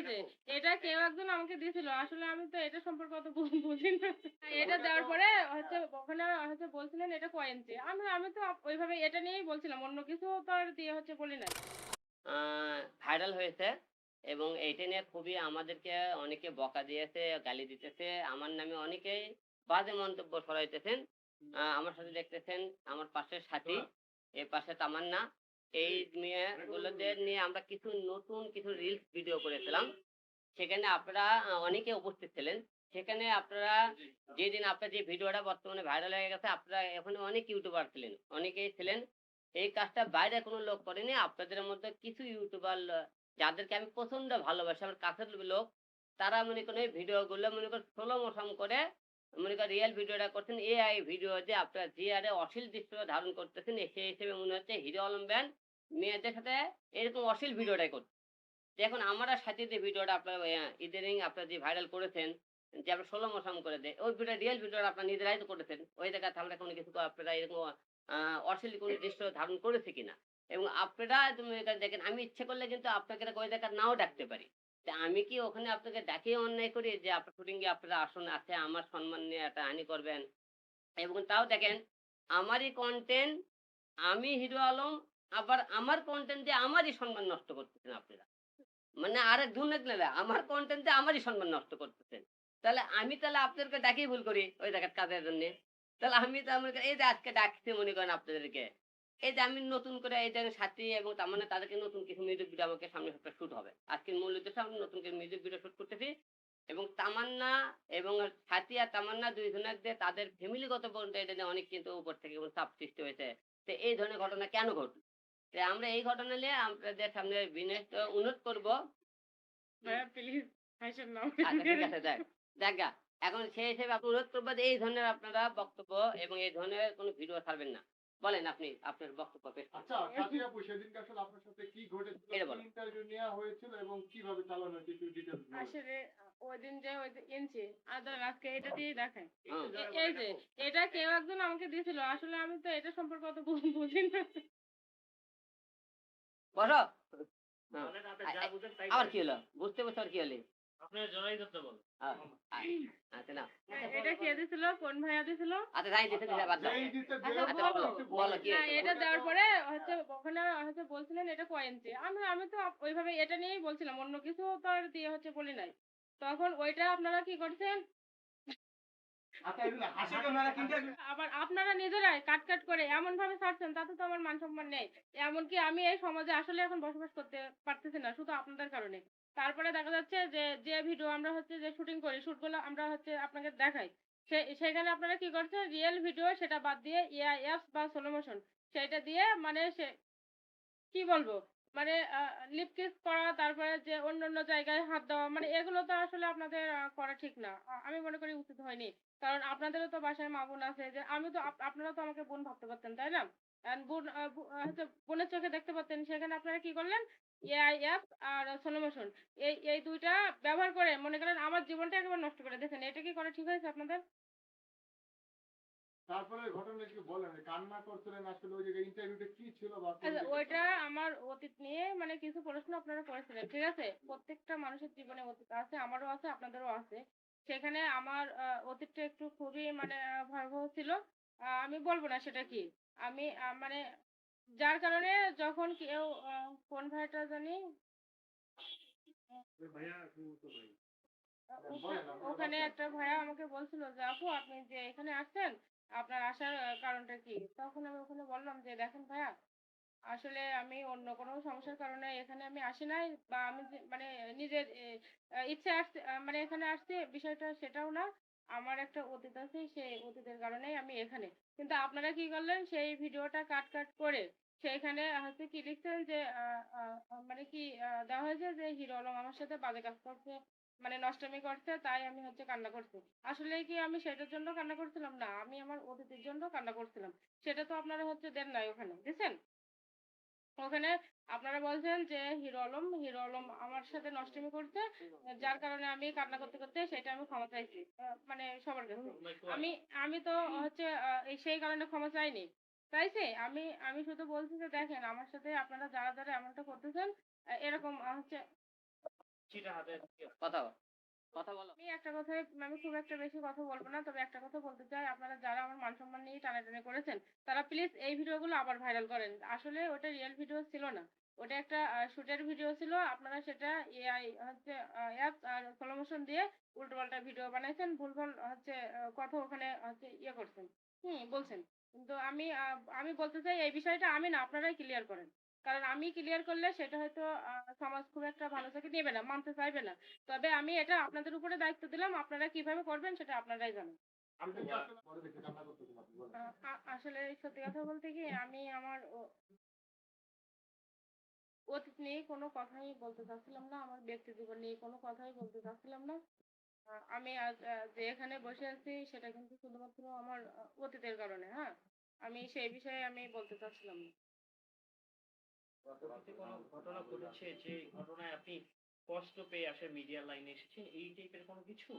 এই যে এটা কেউ একজন আমাকে দিয়েছিল। আসলে আমি তো এটা সম্পর্কে অত বুঝি না। এটা দেওয়ার পরে হচ্ছে ওখানে হচ্ছে বলছিলেন এটা কয় ইঞ্চি আমি আমি তো ওইভাবে এটা নিয়েই বলছিলাম। অন্য কিছু তো আর দিয়ে হচ্ছে বলি না ভাইরাল হয়েছে এবং এইটা নিয়ে খুবই আমাদেরকে অনেকে বকা দিয়েছে গালি দিতেছে। আমার নামে অনেকেই বাজে মন্তব্য ছড়াইতেছেন। আমার সাথে দেখতেছেন আমার পাশের সাথী। এর পাশে তামান্না। এই মেয়ে গুলোদের নিয়ে আমরা কিছু নতুন কিছু রিলস ভিডিও করেছিলাম। সেখানে আপনারা অনেকে উপস্থিত ছিলেন। সেখানে আপনারা যেদিন আপনার যে ভিডিওটা বর্তমানে ভাইরাল হয়ে গেছে, আপনারা এখন অনেক ইউটিউবার ছিলেন। অনেকেই ছিলেন। এই কাজটা বাইরে কোনো লোক করেনি। আপনাদের মধ্যে কিছু ইউটিউবার যাদেরকে আমি প্রচণ্ড ভালোবাসি, আমার কাছের লোক, তারা মনে করেন এই ভিডিও গুলো মনে করেন ষোলো মোশন করে মনে করেন রিয়েল ভিডিওটা করছেন এআই ভিডিও যে আপনারা যে আরে অশ্লীল দৃশ্য ধারণ করতেছেন সেই হিসেবে মনে হচ্ছে হিরো আলম ব্যান মেয়েদের সাথে এরকম অশ্লীল ভিডিওটাই করছে তো এখন আমরা সাথে যে ভিডিওটা আপনারা ইদানিং আপনারা যে ভাইরাল করেছেন, যে আপনার ষোলো মোশন করে দেয়, ওই ভিডিও রিয়েল ভিডিওটা আপনারা নিজেরাই তো করেছেন, ওই জায়গাতে আমরা কোনো কিছু আপনারা এরকম অশ্লীল কোনো দৃশ্য ধারণ করেছে কিনা? এবং আপনারা দেখেন, আমি ইচ্ছে করলে কিন্তু আপনাকে ওই জায়গা নাও ডাকতে পারি। তা আমি কি ওখানে আপনাকে ডাকিয়ে অন্যায় করি যে আপনার শুটিং এ আপনারা আসন আছে আমার সম্মান নিয়ে একটা হানি করবেন? এবং তাও দেখেন, আমারই কন্টেন্ট আমি হিরো আলম, আবার আমার কন্টেন্ট দিয়ে আমারই সম্মান নষ্ট করতেছেন আপনারা। মানে আর আরেক দুর্নীতি না আমার কন্টেন্ট দিয়ে আমারই সম্মান নষ্ট করতেছেন। তাহলে আমি তাহলে আপনাদেরকে ডাকিয়ে ভুল করি, ওই জায়গার কাজের জন্য। তাহলে আমি তো করি, এই যে আজকে ডাকছি মনে করেন আপনাদেরকে। এই যে আমি নতুন করে এই যে সাথী এবং তার মানে তাদেরকে নতুন কিছু মিউজিক ভিডিও আমাকে সামনে সপ্তাহে শুট হবে। আজকের মূল উদ্দেশ্য আমি নতুন কিছু মিউজিক ভিডিও শুট করতেছি এবং তামান্না এবং সাথী আর তামান্না দুইজনের যে তাদের ফ্যামিলিগত পর্যন্ত এটা নিয়ে অনেক কিন্তু উপর থেকে চাপ সৃষ্টি হয়েছে। তো এই ধরনের ঘটনা কেন ঘটল? তো আমরা এই ঘটনা নিয়ে আপনাদের সামনে বিনয় অনুরোধ করব। প্লিজ আচ্ছা দেখ এখন সেই হিসেবে আপনি অনুরোধ করব যে এই ধরনের আপনারা বক্তব্য এবং এই ধরনের কোনো ভিডিও ছাড়বেন না। বলেন আপনি আপনার বক্তব্য পেশ করুন। আচ্ছা সাথী আপু সেদিনকে আসলে আপনার সাথে কি ঘটেছিল এটা বলো। ইন্টারভিউ নেওয়া হয়েছিল এবং কীভাবে চালানো হয়েছে একটু ডিটেলস আসলে ওই দিন যে ওই যে আর ধরেন আজকে এটা দিয়ে দেখায় হুম। এই যে এটা কেউ একজন আমাকে দিয়েছিল আসলে আমি তো এটা সম্পর্কে অত বুঝি না বসো হ্যাঁ। আবার কি হলো বুঝতে বুঝতে আর কি হলো আ- আ- আচ্ছা না এটা কে দিছিল? কোন ভাইয়া দিছিল? আচ্ছা যাই দিতে দিতে বাদ দাও। যেই দিতে দেওয়া হবে, বলো, কি এটা দেওয়ার পরে হচ্ছে ওখানে হচ্ছে বলছিলেন এটা কয় আমি আমি তো ওইভাবে এটা নিয়েই বলছিলাম অন্য কিছু তো আর দিয়ে হচ্ছে বলি নাই। তখন ওইটা আপনারা কি করছেন? আচ্ছা আবার আপনারা নিজেরাই কাট কাট করে এমন ভাবে ছাড়ছেন তাতে তো আমার মান সম্মান নেই। এমনকি আমি এই সমাজে আসলে এখন বসবাস করতে পারতেছি না শুধু আপনাদের কারণে। তারপরে দেখা যাচ্ছে যে যে ভিডিও আমরা হচ্ছে যে শুটিং করি শুটগুলো আমরা হচ্ছে আপনাকে দেখাই। সে- সেখানে আপনারা কি করছেন রিয়েল ভিডিও সেটা বাদ দিয়ে এআই অ্যাপস বা সোলোমোশন সেটা দিয়ে মানে সে, কি বলব? মানে লিপ কিস করা, তারপরে যে অন্য অন্য জায়গায় হাত দেওয়া মানে এগুলো তো আসলে আপনাদের করা ঠিক না। আমি মনে করি উচিত হয়নি। কারণ আপনাদেরও তো বাসায় মা বোন আছে যে, আমি তো আপ- আপনারা তো আমাকে বোন ভাবতে পারতেন, তাই না? বোন বোনের চোখে দেখতে পারতেন। সেখানে আপনারা কি করলেন? এআই অ্যাপ আর সোলোমোশন এই এই দুইটা ব্যবহার করে মনে করেন আমার জীবনটা একেবারে নষ্ট করে দিয়েছেন। এটা কি করা ঠিক হয়েছে আপনাদের? তারপরে ঘটনা কি বলেন। কান্না করছিলেন আসলে ওই জায়গায় ইন্টারভিউতে কি ছিল আচ্ছা? ওইটা আমার অতীত নিয়ে মানে কিছু প্রশ্ন আপনারা করেছিলেন। ঠিক আছে? প্রত্যেকটা মানুষের জীবনে অতীত আছে আমারও আছে আপনাদেরও আছে। সেখানে আমার অতীতটা একটু খুবই মানে ভয়াবহ ছিল। আমি বলব না সেটা কি। আমি মানে যার কারণে যখন কেউ কোন ভাইটা জানি ওখানে একটা ভাইয়া আমাকে বলছিল যে আপু আপনি যে এখানে আসছেন আপনার আসার কারণটা কি? তখন আমি ওখানে বললাম যে দেখেন ভাইয়া আসলে আমি অন্য কোনো সমস্যার কারণে এখানে আমি আসি নাই বা আমি মানে নিজের ইচ্ছে আসছে মানে এখানে আসছি বিষয়টা সেটাও না। আমার একটা অতীত আছে, সেই অতীতের কারণেই আমি এখানে। কিন্তু আপনারা কি করলেন? সেই ভিডিওটা কাট কাট করে সেইখানে হচ্ছে কি লিখছেন যে মানে কি দেওয়া হয়েছে যে, হিরো আলম আমার সাথে বাজে কাজ করছে মানে নষ্টমী করছে, তাই আমি হচ্ছে কান্না করছি। আসলে কি আমি সেটার জন্য কান্না করছিলাম? না, আমি আমার অতীতের জন্য কান্না করছিলাম। সেটা তো আপনারা হচ্ছে দেন নাই ওখানে, বুঝছেন? ওখানে আপনারা বলছেন যে হিরো আলম হিরো আলম আমার সাথে নষ্টমী করছে, যার কারণে আমি কান্না করতে করতে সেটা আমি ক্ষমা চাইছি মানে সবার কাছে। আমি আমি তো হচ্ছে সেই কারণে ক্ষমা চাইনি। চাইছে, আমি আমি শুধু বলছি যে দেখেন, আমার সাথে আপনারা যারা যারা এমনটা করতেছেন এরকম হচ্ছে কথা বল। কথা বলো। আমি একটা কথায়, আমি খুব একটা বেশি কথা বলব না, তবে একটা কথা বলতে চাই, আপনারা যারা আমার মান সম্মান নিয়ে টানাটানি করেছেন, তারা প্লিজ এই ভিডিওগুলো আবার ভাইরাল করেন। আসলে ওটা রিয়েল ভিডিও ছিল না। ওটা একটা শুটের ভিডিও ছিল, আপনারা সেটা এআই হচ্ছে অ্যাপস আর প্রমোশন দিয়ে উল্টোপাল্টা ভিডিও বানাইছেন, ভুলভাল হচ্ছে কথা ওখানে হচ্ছে ইয়ে করছেন। হুম, বলছেন। কিন্তু আমি আমি বলতে চাই এই বিষয়টা আমি না, আপনারাই ক্লিয়ার করেন। কারণ আমি ক্লিয়ার করলে সেটা হয়তো সমাজ খুব একটা ভালো চোখে নেবে না মানতে চাইবে না। তবে আমি এটা আপনাদের উপরে দায়িত্ব দিলাম আপনারা কীভাবে করবেন সেটা আপনারাই জানেন। আসলে সত্যি কথা বলতে কি আমি আমার অতীত নিয়ে কোনো কথাই বলতে চাচ্ছিলাম না আমার ব্যক্তি জীবন নিয়ে কোনো কথাই বলতে চাচ্ছিলাম না। আমি আজ যে এখানে বসে আছি সেটা কিন্তু শুধুমাত্র আমার অতীতের কারণে হ্যাঁ? আমি সেই বিষয়ে আমি বলতে চাচ্ছিলাম না। কোনো ঘটনা ঘটেছে যে ঘটনায় আপনি কষ্ট পেয়ে আসে মিডিয়া লাইনে এসেছেন? এই টাইপের কোনো কিছু?